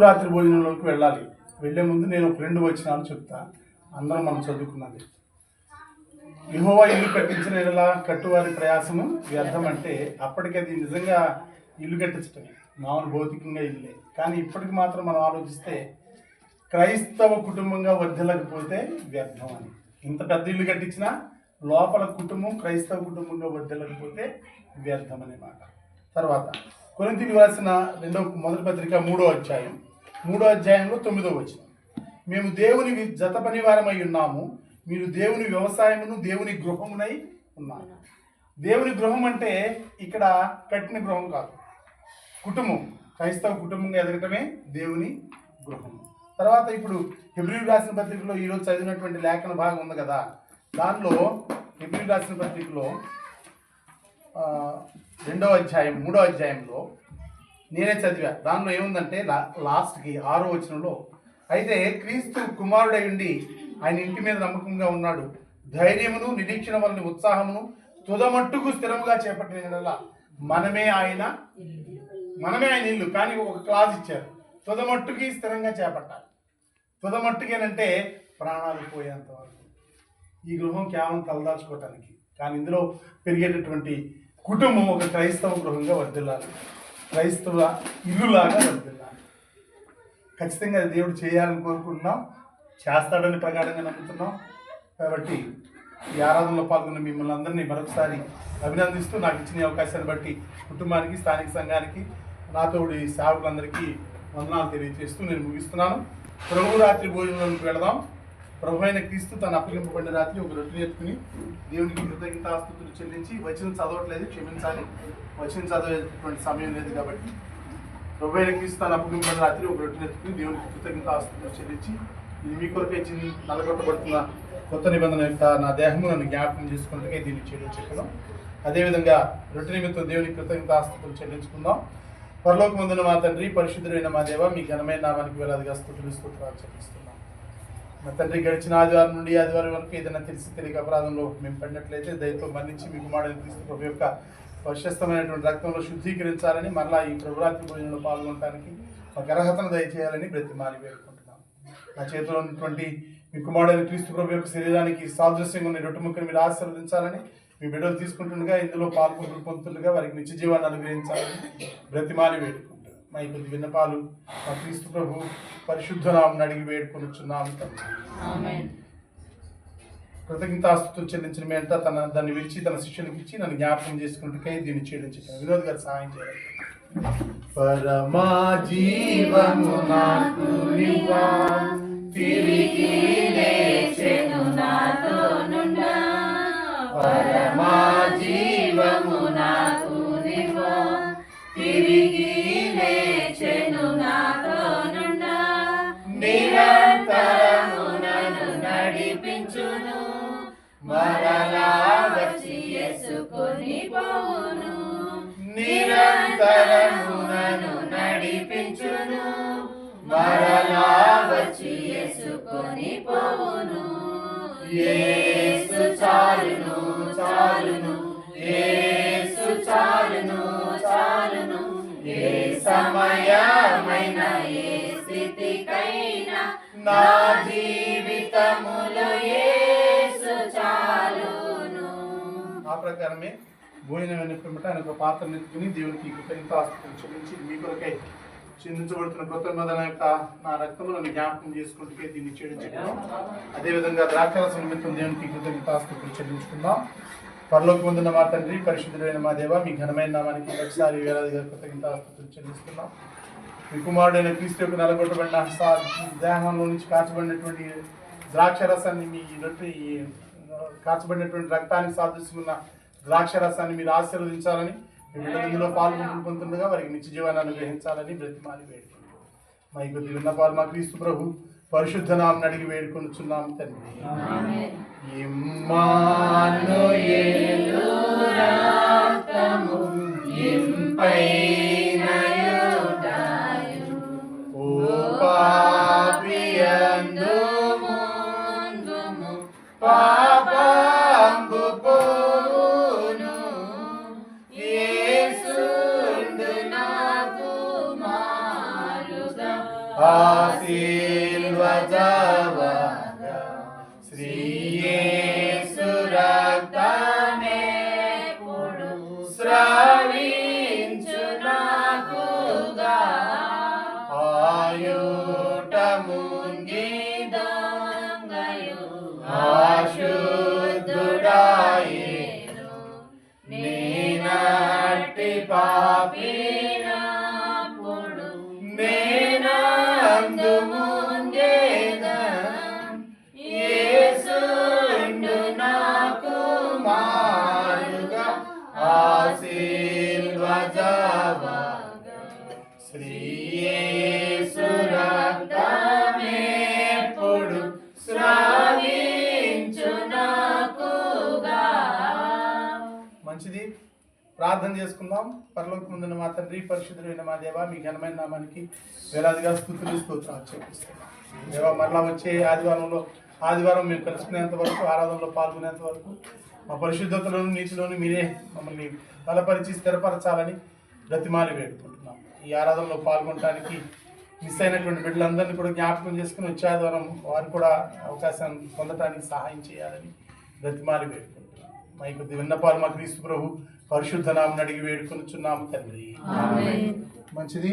రాత్రి భోజనంలోకి వెళ్ళాలి. వెళ్ళే ముందు నేను ఒక రెండు వచ్చినాను చెప్తా. అందరం మనం చదువుకున్నది. యెహోవా ఇల్లు కట్టించిన ఇలా కట్టువారి ప్రయాసము వ్యర్థం అంటే అప్పటికి అది నిజంగా ఇల్లు కట్టించటమే. మామూలు భౌతికంగా ఇల్లే. కానీ ఇప్పటికి మాత్రం మనం ఆలోచిస్తే క్రైస్తవ కుటుంబంగా వర్ధిల్లకపోతే వ్యర్థం అని. ఇంత పెద్ద ఇల్లు కట్టించినా లోపల కుటుంబం క్రైస్తవ కుటుంబంగా వర్ధిల్లకపోతే వ్యర్థం అనే మాట. తర్వాత కొరింతికి రాసిన రెండవ మొదటి పత్రిక మూడో అధ్యాయం మూడో అధ్యాయంలో తొమ్మిదో వచ్చిన మేము దేవుని జత పనివారమై ఉన్నాము. మీరు దేవుని వ్యవసాయమును దేవుని గృహమునై ఉన్నారు. దేవుని గృహం అంటే ఇక్కడ కట్టిన గృహం కాదు. కుటుంబం. క్రైస్తవ కుటుంబంగా ఎదగటమే దేవుని గృహం. తర్వాత ఇప్పుడు హెబ్రి రాసిన పత్రికలో ఈరోజు చదివినటువంటి లేఖన భాగం ఉంది కదా. దానిలో హెబ్రి రాసిన పత్రికలో రెండో రెండవ అధ్యాయం మూడో అధ్యాయంలో నేనే చదివా. దానిలో ఏముందంటే లా లాస్ట్కి ఆరో వచనంలో అయితే క్రీస్తు కుమారుడై ఉండి ఆయన ఇంటి మీద నమ్మకంగా ఉన్నాడు. ధైర్యమును నిరీక్షణ వలన ఉత్సాహమును తుదమట్టుకు స్థిరముగా చేపట్టిన మనమే ఆయన మనమే ఆయన ఇల్లు. కానీ ఒక క్లాజ్ ఇచ్చారు. తుదమట్టుకి స్థిరంగా చేపట్టాలి. తుదమట్టుకేనంటే ప్రాణాలు పోయేంత వరకు. ఈ గృహం కేవలం తలదాచుకోవటానికి కానీ ఇందులో పెరిగేటటువంటి కుటుంబం ఒక క్రైస్తవ గృహంగా వర్దిల్లాలి. క్రైస్తవ ఇల్లులాగా వర్దిల్లాలి ఖచ్చితంగా అది దేవుడు చేయాలని కోరుకుంటున్నాం. చేస్తాడని ప్రగాఢంగా నమ్ముతున్నాం. కాబట్టి ఈ ఆరాధనలో పాల్గొన్న మిమ్మల్ని అందరినీ మరొకసారి అభినందిస్తూ నాకు ఇచ్చిన అవకాశాన్ని బట్టి కుటుంబానికి స్థానిక సంఘానికి నాతోడి సేవకులందరికీ వందనాలు తెలియజేస్తూ నేను ముగిస్తున్నాను. ప్రభు రాత్రి భోజనంలోకి వెళదాం. ప్రభు అయిన క్రీస్తు తను అప్పగింపబడిన రాత్రి ఒక రొట్టెని ఎత్తుకుని దేవునికి కృతజ్ఞతాస్తుతులు చెల్లించి వచ్చిన చదవట్లేదు క్షమించాలి. వచ్చిన చదివేటటువంటి సమయం లేదు కాబట్టి. ప్రభు అయిన క్రీస్తు తను అప్పగింపబడిన రాత్రి ఒక రొట్టెని ఎత్తుకుని దేవునికి కృతజ్ఞతాస్తుతులు చెల్లించి ఇది మీ కొరకే చిన్న నలగొట్టబడుతున్న కొత్త నిబంధన యొక్క నా దేహము నన్ను జ్ఞాపకం చేసుకున్నట్టుగా దీన్ని చేయడం చెప్పడం అదేవిధంగా రొట్టె నిమిత్తం దేవునికి కృతజ్ఞతాస్తుతులు చెల్లించుకుందాం. పరలోకముందున మా తండ్రి పరిశుద్ధుడైన మా దేవ మీ ఘనమైన నామానికి వేలాదిగా స్థుతులు స్తోత్రాలు చెల్లిస్తున్నాం. మా తండ్రి గడిచిన ఆదివారం నుండి ఆదివారం వరకు ఏదైనా తెలిసి తెలియక అపరాధంలో మేము పడినట్లయితే దయతో మరణించి మీకు మాడని క్రీస్తు ప్రభు యొక్క పరిశస్తమైనటువంటి రక్తంలో శుద్ధీకరించాలని మరలా ఈ ప్రభురాత్రి భోజనంలో పాల్గొనడానికి మాకు అర్హతను దయచేయాలని బ్రతిమాలి వేడుకుంటున్నాం. నా చేతిలో ఉన్నటువంటి మీ కుమారుడైన క్రీస్తు ప్రభు యొక్క శరీరానికి సాదృశ్యంగా ఉన్న రొట్టె ముక్కను మీరు ఆశీర్వదించాలని మీ బిడ్డలు తీసుకుంటుండగా ఇందులో పాల్గొంటు పొందుతుండగా వారికి నిత్య జీవాన్ని అనుగ్రహించాలని బ్రతిమాలి వేడుకుంటున్నాం. మా కొద్ది విన్నపాలు మా క్రీస్తు ప్రభు పరిశుద్ధ నామని అడిగి వేడుకొనిచున్నాము తండ్రి. కృతజ్ఞతాస్తుతులు చెల్లించిన మేంట తన దాన్ని విడిచి తన శిష్యునికి ఇచ్చి నన్ను జ్ఞాపకం చేసుకుంటే దీన్ని చేయడం చెప్పాను వినోద్ గారు సహాయం చేయాలి పరమా జీవము నాకు నా జీవితములో యేసు చాలును. ఆ ప్రకారమే భోజనం వెనుకమ్మట ఆయన ఒక పాత్ర ఎత్తుకుని దేవునికి కృతజ్ఞతాస్తుతులు చెల్లించి మీ కొరకై చిందించబడుతున్న కృత యొక్క నా రక్తములను జ్ఞాపకం చేసుకుంటే దీన్ని చేయడం అదేవిధంగా ద్రాక్షరస నిమిత్తం దేవునికి కృతజ్ఞతాస్తుతులు చెల్లించుకుందాం. పరలోకి పొందిన మా తండ్రి పరిశుద్ధుడైన మా దేవ మీ ఘనమైన నామానికి ఒకసారి వేలాదిగా ఆస్తులు చెల్లిస్తున్నాం. మీ కుమారుడైన క్రీస్తు యొక్క నెలగొట్టబడిన దేహంలో నుంచి కాచబడినటువంటి ద్రాక్ష రసాన్ని మీ రొట్టె ఈ కాచబడినటువంటి రక్తానికి సాదృశ్యమున్న ద్రాక్ష రసాన్ని మీరు ఆశీర్వదించాలని మీ బిడ్డలు ఇందులో పాల్గొంటూ పొందుతుండగా వారికి నిత్య జీవాన్ని అనుగ్రహించాలని బ్రతిమాలి వేడుకుంటున్నాం. మా కొద్ది విన్నపాలు మా క్రీస్తు ప్రభు పరిశుద్ధ నామని అడిగి వేడుకొనుచున్నాం తండ్రి. ఇమ్మానుయేలు श्री ఆశీర్వజవగా శ్రీయేసు రక్తమేప్పుడు మంచిది. ప్రార్థన చేసుకుందాం. పరలోకి ముందున మా తండ్రి పరిశుద్ధులైన మా దేవ మీ ఘనమైన నామానికి వేలాదిగా స్థుతులు స్తోత్రాలు చూపిస్తున్నాం దేవ మరలా వచ్చే ఆదివారంలో ఆదివారం మేము కలుసుకునేంత వరకు ఆరాధనలో పాల్గొనేంత వరకు మా పరిశుద్ధతలోను నీతిలోను మీరే మమ్మల్ని బలపరిచి స్థిరపరచాలని బ్రతిమాలి వేడుకుంటున్నాం. ఈ ఆరాధనలో పాల్గొనడానికి మిస్ అయినటువంటి బిడ్డలందరినీ కూడా జ్ఞాపకం చేసుకుని వచ్చే ఆదివారం వారు కూడా అవకాశం పొందడానికి సహాయం చేయాలని బ్రతిమాలి వేడుకుంటున్నాం. మా యొక్క విన్నపాలు మా క్రీస్తు ప్రభు పరిశుద్ధ నామని అడిగి వేడుకొనుచున్నాము తండ్రి. మంచిది.